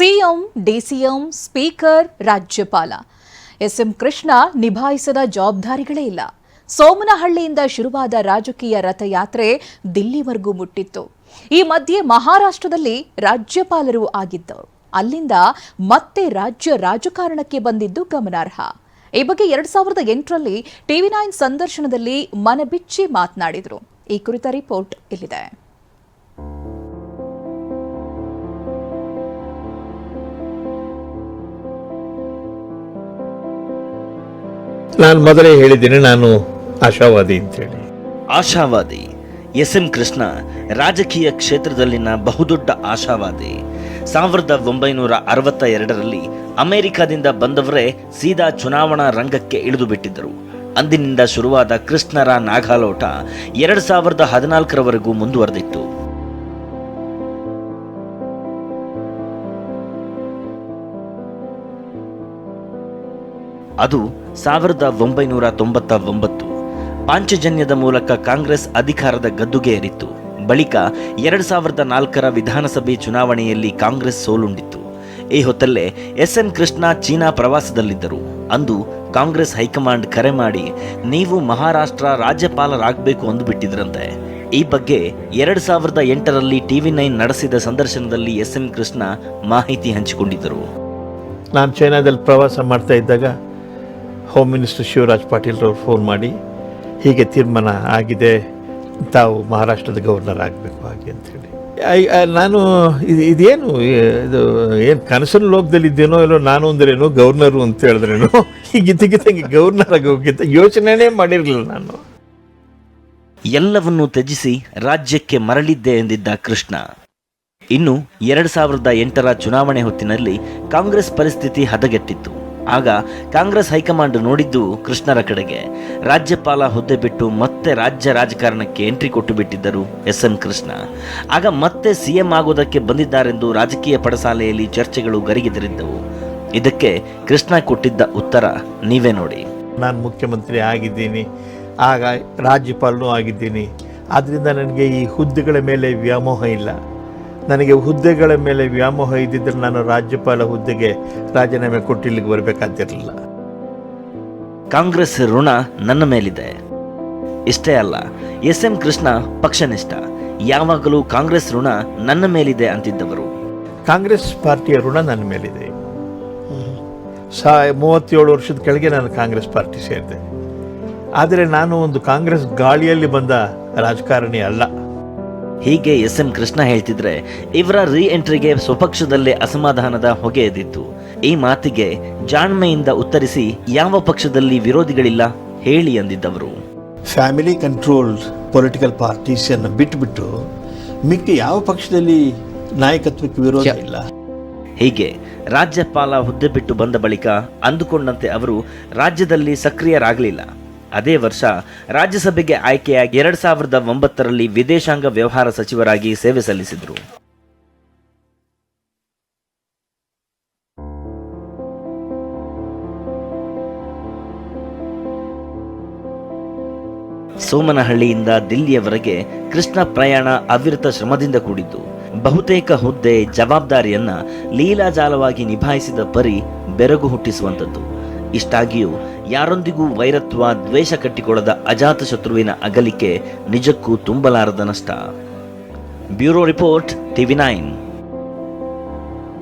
CM, DCM, speaker, ರಾಜ್ಯಪಾಲ. SM Krishna ನಿಭಾಯಿಸದ ಜವಾಬ್ದಾರಿಗಳೇ ಇಲ್ಲ. ಸೋಮನಹಳ್ಳಿಯಿಂದ ಶುರುವಾದ ರಾಜಕೀಯ ರಥಯಾತ್ರೆ ದಿಲ್ಲಿವರೆಗೂ ಮುಟ್ಟಿತ್ತು. ಈ ಮಧ್ಯೆ ಮಹಾರಾಷ್ಟ್ರದಲ್ಲಿ ರಾಜ್ಯಪಾಲರು ಆಗಿದ್ದವರು ಅಲ್ಲಿಂದ ಮತ್ತೆ ರಾಜ್ಯ ರಾಜಕಾರಣಕ್ಕೆ ಬಂದಿದ್ದು ಗಮನಾರ್ಹ. ಈ ಬಗ್ಗೆ ಎರಡ್ ಸಾವಿರದ ಎಂಟರಲ್ಲಿ ಟಿವಿ ನೈನ್ ಸಂದರ್ಶನದಲ್ಲಿ ಮನಬಿಚ್ಚಿ ಮಾತನಾಡಿದರು. ಈ ಕುರಿತ ರಿಪೋರ್ಟ್ ಇಲ್ಲಿದೆ. ನಾನು ಮೊದಲೇ ಹೇಳಿದ್ದೀನಿ, ನಾನು ಆಶಾವಾದಿ ಅಂತೇಳಿ. ಆಶಾವಾದಿ. ಎಸ್ ಎಂ ಕೃಷ್ಣ, ರಾಜಕೀಯ ಕ್ಷೇತ್ರದಲ್ಲಿನ ಬಹುದೊಡ್ಡ ಆಶಾವಾದಿ. ಸಾವಿರದ ಒಂಬೈನೂರ ಅರವತ್ತ ಎರಡರಲ್ಲಿ ಅಮೆರಿಕದಿಂದ ಬಂದವರೇ ಸೀದಾ ಚುನಾವಣಾ ರಂಗಕ್ಕೆ ಇಳಿದು ಬಿಟ್ಟಿದ್ದರು. ಅಂದಿನಿಂದ ಶುರುವಾದ ಕೃಷ್ಣರ ನಾಗಾಲೋಟ ಎರಡು ಸಾವಿರದ ಹದಿನಾಲ್ಕರವರೆಗೂ ಮುಂದುವರೆದಿತ್ತು. ಅದು ಸಾವಿರದ ಒಂಬೈನೂರ ತೊಂಬತ್ತ ಒಂಬತ್ತು ಪಾಂಚಜನ್ಯದ ಮೂಲಕ ಕಾಂಗ್ರೆಸ್ ಅಧಿಕಾರದ ಗದ್ದುಗೆ ಏರಿತ್ತು. ಬಳಿಕ ಎರಡು ಸಾವಿರದ ನಾಲ್ಕರ ವಿಧಾನಸಭೆ ಚುನಾವಣೆಯಲ್ಲಿ ಕಾಂಗ್ರೆಸ್ ಸೋಲುಂಡಿತ್ತು. ಈ ಹೊತ್ತಲ್ಲೇ ಎಸ್ ಎನ್ ಕೃಷ್ಣ ಚೀನಾ ಪ್ರವಾಸದಲ್ಲಿದ್ದರು. ಅಂದು ಕಾಂಗ್ರೆಸ್ ಹೈಕಮಾಂಡ್ ಕರೆ ಮಾಡಿ, ನೀವು ಮಹಾರಾಷ್ಟ್ರ ರಾಜ್ಯಪಾಲರಾಗಬೇಕು ಅಂದುಬಿಟ್ಟಿದ್ರಂತೆ. ಈ ಬಗ್ಗೆ ಎರಡು ಸಾವಿರದ ಎಂಟರಲ್ಲಿ ಟಿವಿ ನೈನ್ ನಡೆಸಿದ ಸಂದರ್ಶನದಲ್ಲಿ ಎಸ್ ಎನ್ ಕೃಷ್ಣ ಮಾಹಿತಿ ಹಂಚಿಕೊಂಡಿದ್ದರು. ನಾನು ಚೈನಾದಲ್ಲಿ ಪ್ರವಾಸ ಮಾಡ್ತಾ ಇದ್ದಾಗ ಹೋಮ್ ಮಿನಿಸ್ಟರ್ ಶಿವರಾಜ್ ಪಾಟೀಲ್ರವ್ರು ಫೋನ್ ಮಾಡಿ, ಹೀಗೆ ತೀರ್ಮಾನ ಆಗಿದೆ, ತಾವು ಮಹಾರಾಷ್ಟ್ರದ ಗವರ್ನರ್ ಆಗಬೇಕು ಹಾಗೆ ಅಂತೇಳಿ ಐ- ನಾನು ಇದು, ಇದೇನು, ಇದು, ಏನು ಕನಸಿನ ಲೋಕದಲ್ಲಿದ್ದೇನೋ ಇಲ್ಲೋ ನಾನು ಅಂದ್ರೇನು ಗವರ್ನರು ಅಂತ ಹೇಳಿದ್ರೇನು? ಹೀಗಿದ್ದಕ್ಕಿದ್ದಂಗೆ ಗವರ್ನರ್ ಆಗೋಕ್ಕಿಂತ ಯೋಚನೆನೇ ಮಾಡಿರಲಿಲ್ಲ ನಾನು. ಎಲ್ಲವನ್ನೂ ತ್ಯಜಿಸಿ ರಾಜ್ಯಕ್ಕೆ ಮರಳಿದ್ದೆ ಎಂದಿದ್ದ ಕೃಷ್ಣ. ಇನ್ನು ಎರಡು ಸಾವಿರದ ಎಂಟರ ಚುನಾವಣೆ ಹೊತ್ತಿನಲ್ಲಿ ಕಾಂಗ್ರೆಸ್ ಪರಿಸ್ಥಿತಿ ಹದಗೆಟ್ಟಿತ್ತು. ಆಗ ಕಾಂಗ್ರೆಸ್ ಹೈಕಮಾಂಡ್ ನೋಡಿದ್ದು ಕೃಷ್ಣರ ಕಡೆಗೆ. ರಾಜ್ಯಪಾಲ ಹುದ್ದೆ ಬಿಟ್ಟು ಮತ್ತೆ ರಾಜ್ಯ ರಾಜಕಾರಣಕ್ಕೆ ಎಂಟ್ರಿ ಕೊಟ್ಟು ಬಿಟ್ಟಿದ್ದರು ಎಸ್ ಎನ್ ಕೃಷ್ಣ. ಆಗ ಮತ್ತೆ ಸಿಎಂ ಆಗೋದಕ್ಕೆ ಬಂದಿದ್ದಾರೆಂದು ರಾಜಕೀಯ ಪಡಸಾಲೆಯಲ್ಲಿ ಚರ್ಚೆಗಳು ಗರಿಗೆದರಿದ್ದವು. ಇದಕ್ಕೆ ಕೃಷ್ಣ ಕೊಟ್ಟಿದ್ದ ಉತ್ತರ ನೀವೇ ನೋಡಿ. ನಾನು ಮುಖ್ಯಮಂತ್ರಿ ಆಗಿದ್ದೀನಿ, ಆಗ ರಾಜ್ಯಪಾಲನೂ ಆಗಿದ್ದೀನಿ. ಆದ್ದರಿಂದ ನನಗೆ ಈ ಹುದ್ದೆಗಳ ಮೇಲೆ ವ್ಯಾಮೋಹ ಇಲ್ಲ. ನನಗೆ ಹುದ್ದೆಗಳ ಮೇಲೆ ವ್ಯಾಮೋಹ ಇದ್ದಿದ್ದರೆ ನಾನು ರಾಜ್ಯಪಾಲ ಹುದ್ದೆಗೆ ರಾಜೀನಾಮೆ ಕೊಟ್ಟಿಲ್ಲಿಗೆ ಇಲ್ಲಿಗೆ ಬರಬೇಕಾದಿರಲಿಲ್ಲ ಕಾಂಗ್ರೆಸ್ ಋಣ ನನ್ನ ಮೇಲಿದೆ. ಇಷ್ಟೇ ಅಲ್ಲ ಎಸ್ ಎಂ ಕೃಷ್ಣ ಪಕ್ಷನಿಷ್ಠ. ಯಾವಾಗಲೂ ಕಾಂಗ್ರೆಸ್ ಋಣ ನನ್ನ ಮೇಲಿದೆ ಅಂತಿದ್ದವರು. ಕಾಂಗ್ರೆಸ್ ಪಾರ್ಟಿಯ ಋಣ ನನ್ನ ಮೇಲಿದೆ. ಸಾ ಮೂವತ್ತೇಳು ವರ್ಷದ ಕೆಳಗೆ ನಾನು ಕಾಂಗ್ರೆಸ್ ಪಾರ್ಟಿ ಸೇರಿದೆ. ಆದರೆ ನಾನು ಒಂದು ಕಾಂಗ್ರೆಸ್ ಗಾಳಿಯಲ್ಲಿ ಬಂದ ರಾಜಕಾರಣಿ ಅಲ್ಲ. ಹೀಗೆ ಎಸ್ ಎಂ ಕೃಷ್ಣ ಹೇಳ್ತಿದ್ರೆ ಇವರ ರೀ ಎಂಟ್ರಿಗೆ ಸ್ವಪಕ್ಷದಲ್ಲೇ ಅಸಮಾಧಾನದ ಹೊಗೆ ಎದ್ದಿತ್ತು. ಈ ಮಾತಿಗೆ ಜಾಣ್ಮೆಯಿಂದ ಉತ್ತರಿಸಿ ಯಾವ ಪಕ್ಷದಲ್ಲಿ ವಿರೋಧಿಗಳಿಲ್ಲ ಹೇಳಿ ಅಂದಿದ್ದವರು. ಫ್ಯಾಮಿಲಿ ಕಂಟ್ರೋಲ್ ಪೊಲಿಟಿಕಲ್ ಪಾರ್ಟೀಸನ್ನು ಬಿಟ್ಟುಬಿಟ್ಟು ಮಿಕ್ಕ ಯಾವ ಪಕ್ಷದಲ್ಲಿ ನಾಯಕತ್ವಕ್ಕೆ ವಿರೋಧ ಇಲ್ಲ? ಹೀಗೆ ರಾಜ್ಯಪಾಲ ಹುದ್ದೆ ಬಿಟ್ಟು ಬಂದ ಬಳಿಕ ಅಂದುಕೊಂಡಂತೆ ಅವರು ರಾಜ್ಯದಲ್ಲಿ ಸಕ್ರಿಯರಾಗಲಿಲ್ಲ. ಅದೇ ವರ್ಷ ರಾಜ್ಯಸಭೆಗೆ ಆಯ್ಕೆಯಾಗಿ ಎರಡ್ ಸಾವಿರದ ಒಂಬತ್ತರಲ್ಲಿ ವಿದೇಶಾಂಗ ವ್ಯವಹಾರ ಸಚಿವರಾಗಿ ಸೇವೆ ಸಲ್ಲಿಸಿದರು. ಸೋಮನಹಳ್ಳಿಯಿಂದ ದಿಲ್ಲಿಯವರೆಗೆ ಕೃಷ್ಣ ಪ್ರಯಾಣ ಅವಿರತ ಶ್ರಮದಿಂದ ಕೂಡಿದ್ದು. ಬಹುತೇಕ ಹುದ್ದೆ ಜವಾಬ್ದಾರಿಯನ್ನ ಲೀಲಾಜಾಲವಾಗಿ ನಿಭಾಯಿಸಿದ ಪರಿ ಬೆರಗು ಹುಟ್ಟಿಸುವಂಥದ್ದು. ಇಷ್ಟಾಗಿಯೂ ಯಾರೊಂದಿಗೂ ವೈರತ್ವ ದ್ವೇಷ ಕಟ್ಟಿಕೊಳ್ಳದ ಅಜಾತ ಶತ್ರುವಿನ ಅಗಲಿಕೆ ನಿಜಕ್ಕೂ ತುಂಬಲಾರದ ನಷ್ಟ. Bureau report TV nine.